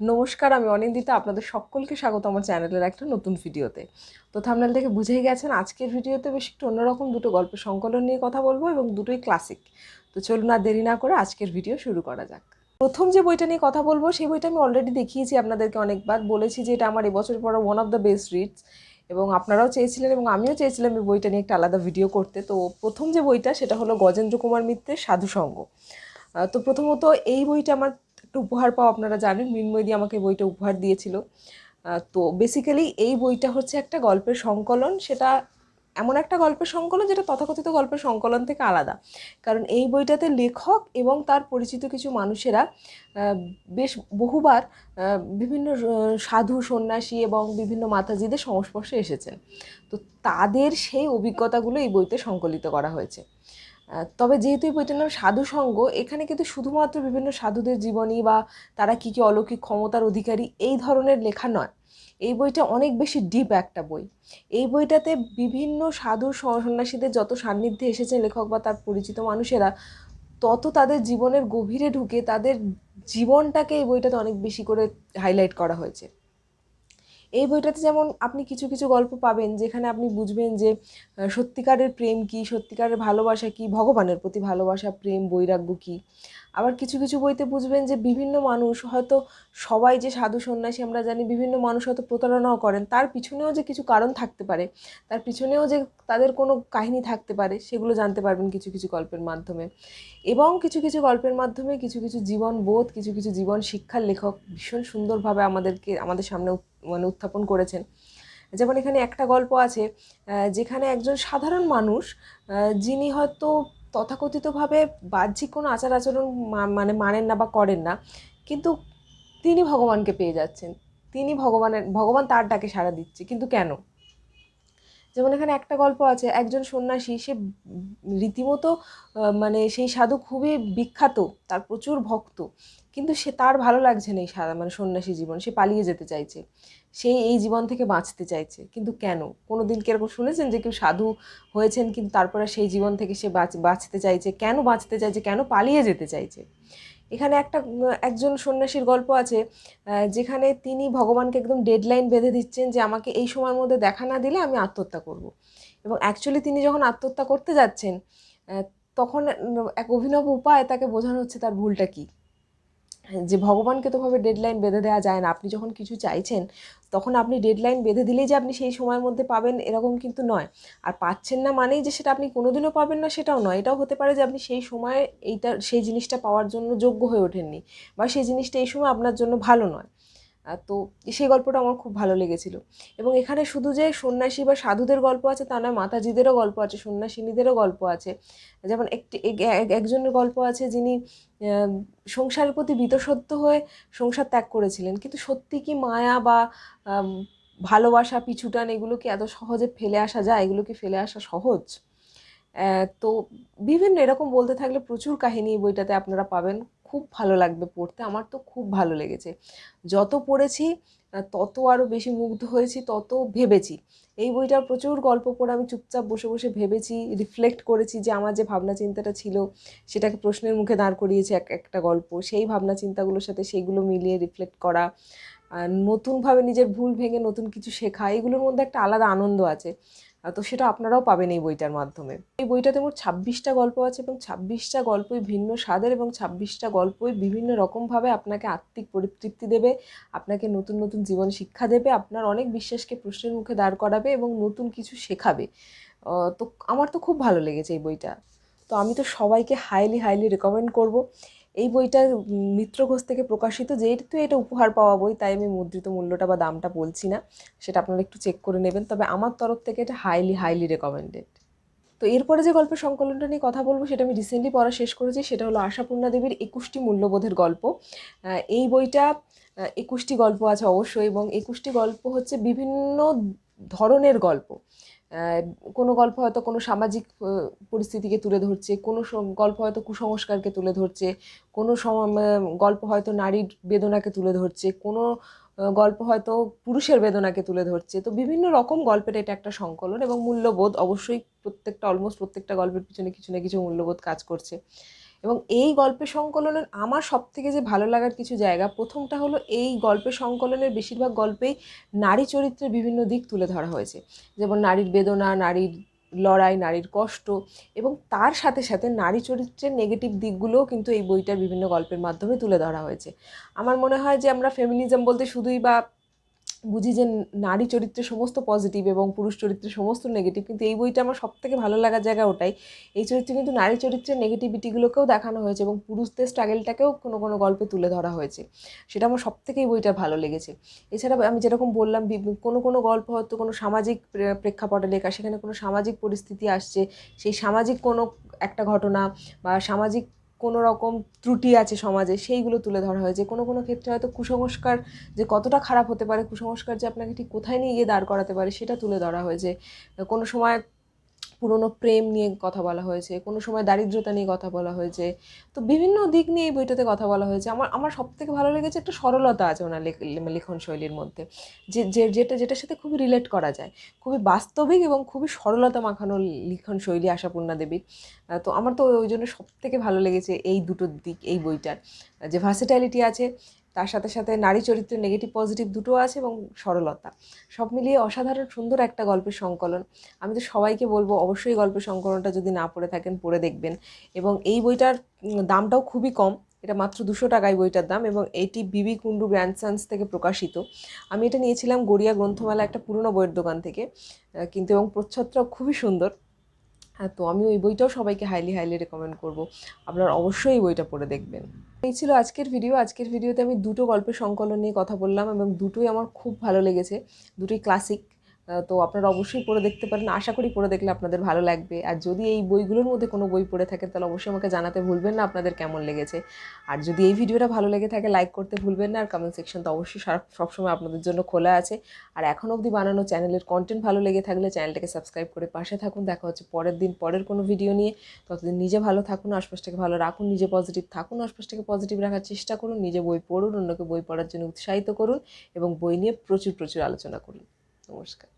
নমস্কার আমি অনিন্দিতা আপনাদের সকলকে স্বাগত আমার চ্যানেলের একটা নতুন ভিডিওতে। তো থামনেল থেকে বুঝেই গেছেন আজকের ভিডিওতে বেশ একটু অন্যরকম দুটো গল্পের সংকলন নিয়ে কথা বলব এবং দুটোই ক্লাসিক তো চলুন আর দেরি না করে আজকের ভিডিও শুরু করা যাক। প্রথম যে বইটা নিয়ে কথা বলব সেই বইটা আমি অলরেডি দেখিয়েছি আপনাদেরকে অনেকবার। বলেছি যে এটা আমার এবছর পড়া one of the best reads এবং আপনারাও চেয়েছিলেন এবং আমিও চেয়েছিলাম এই বইটা নিয়ে একটা আলাদা ভিডিও করতে। তো প্রথম যে বইটা সেটা হলো গজেন্দ্র কুমার মিত্রের সাধুসঙ্গ। আহ, তো প্রথমত এই বইটা আমার একটা উপহার পাও, আপনারা জানেন, মৃন্ময় দিয়ে আমাকে বইটা উপহার দিয়েছিল। তো বেসিক্যালি এই বইটা হচ্ছে একটা গল্পের সংকলন, সেটা এমন একটা গল্পের সংকলন যেটা তথাকথিত গল্পের সংকলন থেকে আলাদা। কারণ এই বইটাতে লেখক এবং তার পরিচিত কিছু মানুষেরা বেশ বহুবার বিভিন্ন সাধু, সন্ন্যাসী এবং বিভিন্ন মাতাজিদের সংস্পর্শে এসেছেন। তো তাদের সেই অভিজ্ঞতাগুলো এই বইতে সংকলিত করা হয়েছে। তবে যেহেতু এই বইটার নাম সাধুসঙ্গ, এখানে কিন্তু শুধুমাত্র বিভিন্ন সাধুদের জীবনী বা তারা কী কী অলৌকিক ক্ষমতার অধিকারী এই ধরনের লেখা নয়। এই বইটা অনেক বেশি ডিপ একটা বই। এই বইটাতে বিভিন্ন সাধু সন্ন্যাসীদের যত সান্নিধ্যে এসেছে লেখক বা তার পরিচিত মানুষেরা, তত তাদের জীবনের গভীরে ঢুকে তাদের জীবনটাকে এই বইটাতে অনেক বেশি করে হাইলাইট করা হয়েছে। এই বইটাতে যেমন আপনি কিছু কিছু গল্প পাবেন যেখানে আপনি বুঝবেন যে সত্যিকারের প্রেম কি, সত্যিকারের ভালোবাসা কি, ভগবানের প্রতি ভালোবাসা, প্রেম, বৈরাগ্য কী। আবার কিছু কিছু বইতে বুঝবেন যে বিভিন্ন মানুষ হয়তো সবাই যে সাধু সন্ন্যাসী আমরা জানি, বিভিন্ন মানুষ হয়তো প্রতারণাও করেন। তার পিছনেও যে কিছু কারণ থাকতে পারে, তার পিছনেও যে তাদের কোনো কাহিনী থাকতে পারে, সেগুলো জানতে পারবেন কিছু কিছু গল্পের মাধ্যমে। এবং কিছু কিছু গল্পের মাধ্যমে কিছু কিছু জীবন বোধ, কিছু কিছু জীবন শিক্ষার লেখক ভীষণ সুন্দরভাবে আমাদেরকে, আমাদের সামনে মানে উত্থাপন করেছেন। যেমন এখানে একটা গল্প আছে যেখানে একজন সাধারণ মানুষ যিনি হয়তো তথাকথিতভাবে বাহ্যিক কোনো আচার আচরণ মানে মানেন না বা করেন না, কিন্তু তিনি ভগবানকে পেয়ে যাচ্ছেন। তিনি ভগবানের, ভগবান তার ডাকে সাড়া দিচ্ছে, কিন্তু কেন? যেমন এখানে একটা গল্প আছে, একজন সন্ন্যাসী, সে রীতিমতো মানে সেই সাধু খুবই বিখ্যাত, তার প্রচুর ভক্ত, কিন্তু সে তার ভালো লাগছে না এই সা- মানে সন্ন্যাসী জীবন, সে পালিয়ে যেতে চাইছে, সে এই জীবন থেকে বাঁচতে চাইছে, কিন্তু কেন? কোনো দিন এরকম শুনেছেন যে কেউ সাধু হয়েছেন, কিন্তু তারপরে সেই জীবন থেকে সে বাঁচ- বাঁচতে চাইছে, কেন বাঁচতে চাইছে, কেন পালিয়ে যেতে চাইছে? এখানে একটা একজন সন্ন্যাসীর গল্প আছে যেখানে তিনি ভগবানকে একদম ডেডলাইন বেঁধে দিচ্ছেন যে আমাকে এই সময়ের মধ্যে দেখা না দিলে আমি আত্মহত্যা করব। এবং অ্যাকচুয়ালি তিনি যখন আত্মহত্যা করতে যাচ্ছেন তখন এক অভিনব উপায় তাকে বোঝানো হচ্ছে তার ভুলটা কী। যে ভগবানকে তো ভাবে ডেডলাইন বেঁধে দেওয়া যায় না, আপনি যখন কিছু চাইছেন, তখন আপনি ডেডলাইন বেঁধে দিলেই যে আপনি সেই সময়ের মধ্যে পাবেন এরকম কিন্তু নয়। আর পাচ্ছেন না মানেই যে সেটা আপনি কোনোদিনও পাবেন না, সেটাও নয়। এটাও হতে পারে যে আপনি সেই সময়ে এইটা সেই জিনিসটা পাওয়ার জন্য যোগ্য হয়ে ওঠেননি বা সেই জিনিসটা এই সময় আপনার জন্য ভালো নয়। তো সেই গল্পটা আমার খুব ভালো লেগেছিল। এবং এখানে শুধু যে সন্ন্যাসী বা সাধুদের গল্প আছে তা নয় মাতাজিদেরও গল্প আছে, সন্ন্যাসিনীদেরও গল্প আছে। যেমন একটি এক- এক- একজনের গল্প আছে যিনি সংসারের প্রতি বীতশ্রদ্ধ হয়ে সংসার ত্যাগ করেছিলেন। কিন্তু সত্যি কি মায়া বা ভালোবাসা, পিছুটান এগুলো কি এত সহজে ফেলে আসা যায়? এগুলো কি ফেলে আসা সহজ? তো বিভিন্ন এরকম বলতে থাকলে প্রচুর কাহিনী বইটাতে আপনারা পাবেন। খুব ভালো লাগবে পড়তে। আমার তো খুব ভালো লেগেছে। যত পড়েছি তত আরও বেশি মুগ্ধ হয়েছি, তত ভেবেছি। এই বইটার প্রচুর গল্প পড়ে আমি চুপচাপ বসে বসে ভেবেছি রিফ্লেক্ট করেছি যে আমার যে ভাবনা চিন্তাটা ছিল, সেটাকে প্রশ্নের মুখে দাঁড় করিয়েছে এক, একটা গল্প। সেই ভাবনা চিন্তাগুলোর সাথে সেইগুলো মিলিয়ে রিফ্লেক্ট করা নতুনভাবে নিজের ভুল ভেঙে নতুন কিছু শেখা, এগুলোর মধ্যে একটা আলাদা আনন্দ আছে। তো সেটা আপনারাও পাবেন এই বইটার মাধ্যমে। এই বইটাতে মোট ছাব্বিশটা গল্প আছে এবং ছাব্বিশটা গল্পই ভিন্ন স্বাদের এবং ছাব্বিশটা গল্পই বিভিন্ন রকমভাবে আপনাকে আত্মিক পরিতৃপ্তি দেবে, আপনাকে নতুন নতুন জীবন শিক্ষা দেবে, আপনার অনেক বিশ্বাসকে প্রশ্নের মুখে দাঁড় করাবে এবং নতুন কিছু শেখাবে। তো আমার তো খুব ভালো লেগেছে এই বইটা। তো আমি তো সবাইকে হাইলি হাইলি রেকমেন্ড করব। এই বইটা মিত্র ঘোষ থেকে প্রকাশিত, যেহেতু এটা উপহার পাওয়া বই, তাই আমি মুদ্রিত মূল্যটা বা দামটা বলছি না, সেটা আপনারা একটু চেক করে নেবেন। তবে আমার তরফ থেকে এটা হাইলি হাইলি রেকমেন্ডেড তো এরপরে যে গল্পের সংকলনটা নিয়ে কথা বলব, সেটা আমি রিসেন্টলি পড়া শেষ করেছি, সেটা হলো আশাপূর্ণা দেবীর একুশটি মূল্যবোধের গল্প। এই বইটা একুশটি গল্প আছে অবশ্যই, এবং একুশটি গল্প হচ্ছে বিভিন্ন ধরনের গল্প। কোনো গল্প হয়তো কোনো সামাজিক পরিস্থিতিকে তুলে ধরছে, কোনো গল্প হয়তো কুসংস্কারকে তুলে ধরছে, কোনো গল্প হয়তো নারীর বেদনাকে তুলে ধরছে, কোনো গল্প হয়তো পুরুষের বেদনাকে তুলে ধরছে। তো বিভিন্ন রকম গল্পের এটা একটা সংকলন এবং মূল্যবোধ অবশ্যই প্রত্যেকটা অলমোস্ট প্রত্যেকটা গল্পের পিছনে কিছু না কিছু মূল্যবোধ কাজ করছে। এবং এই গল্পের সংকলনের আমার সবথেকে যে ভালো লাগার কিছু জায়গা, প্রথমটা হলো এই গল্পের সংকলনের বেশিরভাগ গল্পেই নারী চরিত্রের বিভিন্ন দিক তুলে ধরা হয়েছে। যেমন নারীর বেদনা, নারীর লড়াই, নারীর কষ্ট এবং তার সাথে সাথে নারী চরিত্রের নেগেটিভ দিকগুলোও কিন্তু এই বইটার বিভিন্ন গল্পের মাধ্যমে তুলে ধরা হয়েছে। আমার মনে হয় যে আমরা ফেমিনিজম বলতে শুধুই বা বুঝি যে নারী চরিত্রে সমস্ত পজিটিভ এবং পুরুষ চরিত্রে সমস্ত নেগেটিভ কিন্তু এই বইটা আমার সব থেকে ভালো লাগার জায়গা ওটাই। এই চরিত্রে কিন্তু নারী চরিত্রের নেগেটিভিটিগুলোকেও দেখানো হয়েছে এবং পুরুষদের স্ট্রাগেলটাকেও কোনো কোনো গল্পে তুলে ধরা হয়েছে। সেটা আমার সব থেকে এই বইটা ভালো লেগেছে। এছাড়া আমি যেরকম বললাম কোনো কোনো গল্প হয়তো কোনো সামাজিক প্রেক্ষাপটে লেখা, সেখানে কোনো সামাজিক পরিস্থিতি আসছে, সেই সামাজিক কোনো একটা ঘটনা বা সামাজিক কোনো রকম ত্রুটি আছে সমাজে, সেইগুলো তুলে ধরা হয়েছে কোনো কোনো ক্ষেত্রে হয়তো কুসংস্কার যে কতটা খারাপ হতে পারে, কুসংস্কার যে আপনাকে ঠিক কোথায় নিয়ে গিয়ে দাঁড় করাতে পারে, সেটা তুলে ধরা হয়েছে কোনো সময় পুরনো প্রেম নিয়ে কথা বলা হয়েছে, কোনো সময় দারিদ্রতা নিয়ে কথা বলা হয়েছে। তো বিভিন্ন দিক নিয়ে এই বইটাতে কথা বলা হয়েছে। আমার আমার সব থেকে ভালো লেগেছে একটা সরলতা আছে ওনার লেখ- লিখন শৈলীর মধ্যে, যে যেটা, যেটার সাথে খুবই রিলেট করা যায়। খুবই বাস্তবিক এবং খুবই সরলতা মাখানো লিখন শৈলী আশাপূর্ণা দেবীর। তো আমার তো ওই জন্য সব থেকে ভালো লেগেছে এই দুটো দিক, এই বইটার। যে ভার্সিটালিটি আছে তার সাথে সাথে নারী চরিত্রের নেগেটিভ পজিটিভ দুটো আছে এবং সরলতা। সব মিলিয়ে অসাধারণ, সুন্দর একটা গল্পের সংকলন। আমি তো সবাইকে বলব, অবশ্যই গল্পের সংকলনটা যদি না পড়ে থাকেন, পড়ে দেখবেন। এবং এই বইটার দামটাও খুবই কম। এটা মাত্র দুশো টাকায় বইটার দাম এবং এটি বিবি কুন্ডু গ্র্যান্ডসান্স থেকে প্রকাশিত। আমি এটা নিয়েছিলাম গড়িয়া গ্রন্থমেলা একটা পুরনো বইয়ের দোকান থেকে কিন্তু এবং প্রচ্ছদটাও খুবই সুন্দর। হ্যাঁ তো আমি ওই বইটাও সবাইকে হাইলি হাইলি রেকমেন্ড করব। আপনারা অবশ্যই এই বইটা পড়ে দেখবেন। এই ছিল আজকের ভিডিও আজকের ভিডিওতে আমি দুটো গল্পের সংকলন নিয়ে কথা বললাম এবং দুটোই আমার খুব ভালো লেগেছে। দুটোই ক্লাসিক তো আপনারা অবশ্যই পড়ে দেখতে পারেন। আশা করি পড়ে দেখলে আপনাদের ভালো লাগবে। আর যদি এই বইগুলোর মধ্যে কোনো বই পড়ে থাকে তাহলে অবশ্যই আমাকে জানাতে ভুলবেন না আপনাদের কেমন লেগেছে। আর যদি এই ভিডিওটা ভালো লেগে থাকে লাইক করতে ভুলবেন না। আর কমেন্ট সেকশন তো অবশ্যই সবসময় আপনাদের জন্য খোলা আছে। আর এখন অবধি বানানো চ্যানেলের কন্টেন্ট ভালো লেগে থাকলে চ্যানেলটাকে সাবস্ক্রাইব করে পাশে থাকুন। দেখা হচ্ছে পরের দিন পরের কোনো ভিডিও নিয়ে। ততদিন নিজে ভালো থাকুন, আশপাশটাকে ভালো রাখুন, নিজে পজিটিভ থাকুন, আশপাশটাকে পজিটিভ রাখার চেষ্টা করুন, নিজে বই পড়ুন, অন্যকে বই পড়ার জন্য উৎসাহিত করুন এবং বই নিয়ে প্রচুর প্রচুর আলোচনা করুন। নমস্কার।